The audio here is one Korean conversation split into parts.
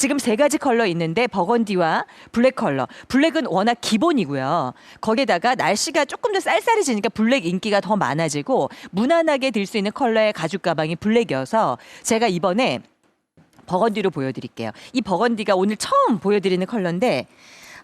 지금 세 가지 컬러 있는데 버건디와 블랙 컬러. 블랙은 워낙 기본이고요. 거기다가 날씨가 조금 더 쌀쌀해지니까 블랙 인기가 더 많아지고 무난하게 들 수 있는 컬러의 가죽 가방이 블랙이어서 제가 이번에 버건디로 보여드릴게요. 이 버건디가 오늘 처음 보여드리는 컬러인데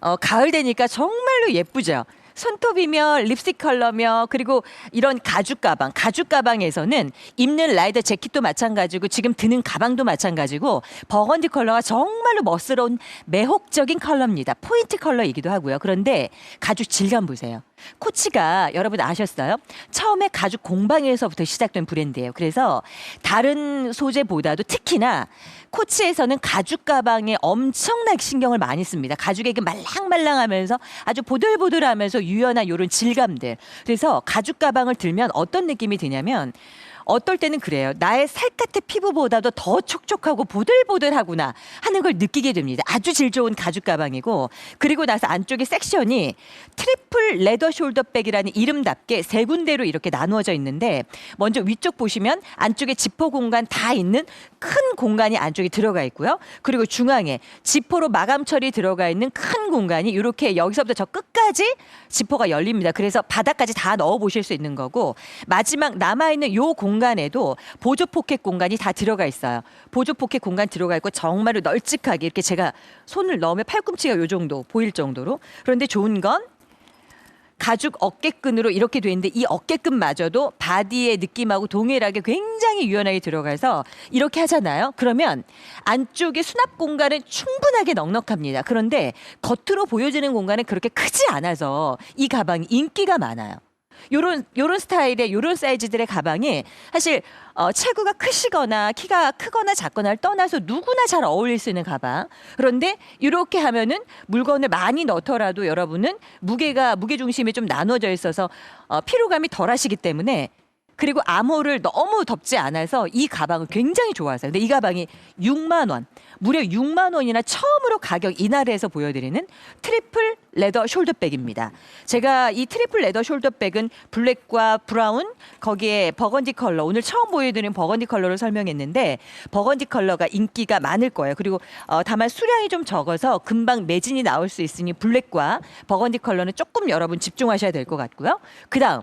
어, 가을 되니까 정말로 예쁘죠. 손톱이며 립스틱 컬러며 그리고 이런 가죽 가방, 가죽 가방에서는 입는 라이더 재킷도 마찬가지고 지금 드는 가방도 마찬가지고 버건디 컬러가 정말로 멋스러운 매혹적인 컬러입니다. 포인트 컬러이기도 하고요. 그런데 가죽 질감 보세요. 코치가 여러분 아셨어요? 처음에 가죽 공방에서부터 시작된 브랜드예요. 그래서 다른 소재보다도 특히나 코치에서는 가죽 가방에 엄청나게 신경을 많이 씁니다. 가죽에 그 말랑말랑하면서 아주 보들보들하면서 유연한 이런 질감들. 그래서 가죽 가방을 들면 어떤 느낌이 드냐면 어떨 때는 그래요. 나의 살갗의 피부보다도 더 촉촉하고 보들보들하구나 하는 걸 느끼게 됩니다. 아주 질 좋은 가죽 가방이고 그리고 나서 안쪽에 섹션이 트리플 레더 숄더백이라는 이름답게 세 군데로 이렇게 나누어져 있는데 먼저 위쪽 보시면 안쪽에 지퍼 공간 다 있는 큰 공간이 안쪽에 들어가 있고요. 그리고 중앙에 지퍼로 마감 처리 들어가 있는 큰 공간이 이렇게 여기서부터 저 끝 까지 지퍼가 열립니다. 그래서 바닥까지 다 넣어 보실 수 있는 거고 마지막 남아 있는 요 공간에도 보조 포켓 공간이 다 들어가 있어요. 보조 포켓 공간 들어가 있고 정말로 널찍하게 이렇게 제가 손을 넣으면 팔꿈치가 요 정도 보일 정도로 그런데 좋은 건 가죽 어깨끈으로 이렇게 돼 있는데 이 어깨끈마저도 바디의 느낌하고 동일하게 굉장히 유연하게 들어가서 이렇게 하잖아요. 그러면 안쪽에 수납 공간은 충분하게 넉넉합니다. 그런데 겉으로 보여지는 공간은 그렇게 크지 않아서 이 가방이 인기가 많아요. 요런 요런 스타일의 요런 사이즈들의 가방이 사실 어, 체구가 크시거나 키가 크거나 작거나를 떠나서 누구나 잘 어울릴 수 있는 가방. 그런데 이렇게 하면은 물건을 많이 넣더라도 여러분은 무게가 무게 중심이 좀 나눠져 있어서 어, 피로감이 덜하시기 때문에 그리고 암호를 너무 덥지 않아서 이 가방을 굉장히 좋아하세요. 근데 이 가방이 6만 원, 무려 6만 원이나 처음으로 가격 인하를 해서 보여드리는 트리플 레더 숄더백입니다. 제가 이 트리플 레더 숄더백은 블랙과 브라운 거기에 버건디 컬러 오늘 처음 보여드리는 버건디 컬러를 설명했는데 버건디 컬러가 인기가 많을 거예요. 그리고 어, 다만 수량이 좀 적어서 금방 매진이 나올 수 있으니 블랙과 버건디 컬러는 조금 여러분 집중하셔야 될 것 같고요. 그 다음